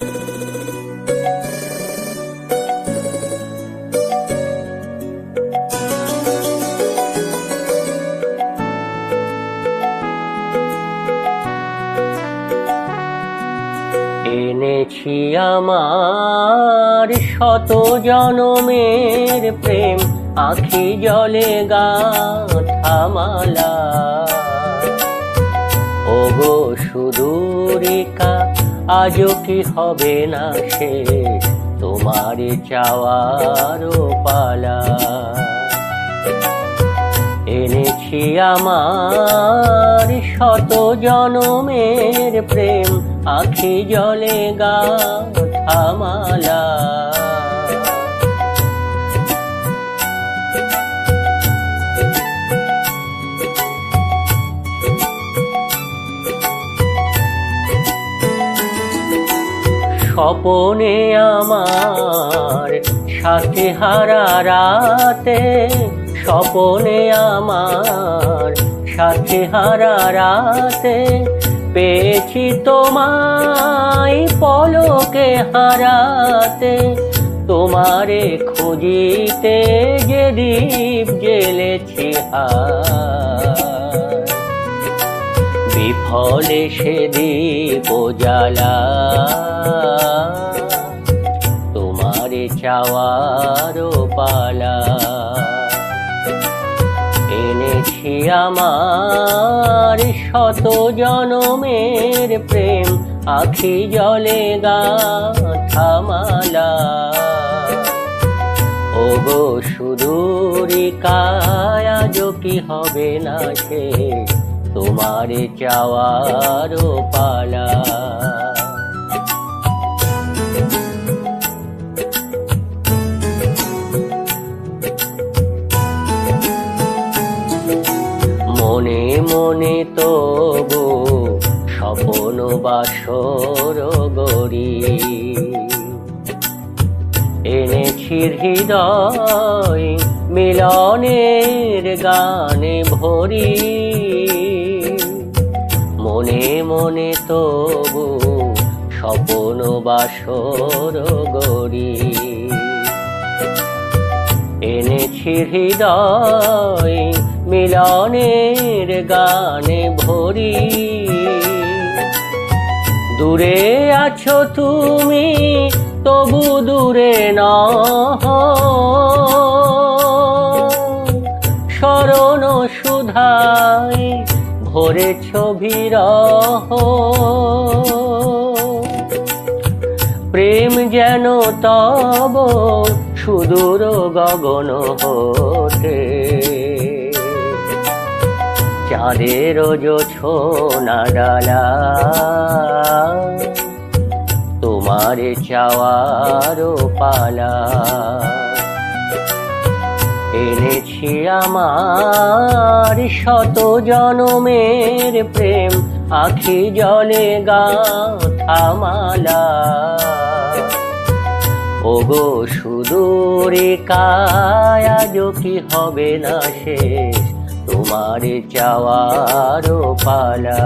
এনেছি আমার শত জনমের প্রেম আখি জলে গাথামালা ওগো সুদূরিকা আজও কি হবে না সে? তোমার চাওয়ার পালা। এনেছি আমার শত জনমের প্রেম, আখি জলে গাথামালা স্বপনে আমার সাথে হারা রাতে, স্বপনে আমার সাথে হারা রাতে পেয়েছি তোমায় পলকে হারাতে। তোমারে খুঁজিতে যে দ্বীপ জেলেছি হায় বিফলে সে দীপ জ্বালা। তোমারে চাওয়ার পালা। এনেছি আমার শত জনমের প্রেম, আখি জলে গাথামালা ওগো সুদূরিকায় আজও কি হবে না সে তোমার চাওয়ার পালা। মনে মনে তবু স্বপন বাসর গড়ি। এনেছি হৃদয় মিলনের গানে ভরি। মনে মনে তবু স্বপন বাসর গড়ি। এনেছি হৃদয় মিলনের গানে ভরি। দূরে আছো তুমি, তবু দূরে ন ভরে ছবি প্রেম যেন তব সুদূর গগন হতে। চাঁদের ছোনা ডালা, তোমার চাওয়ার পালা। এনেছি আমার শত জনমের প্রেম, আখি জলে গাথামালা ওগো, সুদূরে কায়াজ কি হবে না সে তোমার চাওয়ার পালা।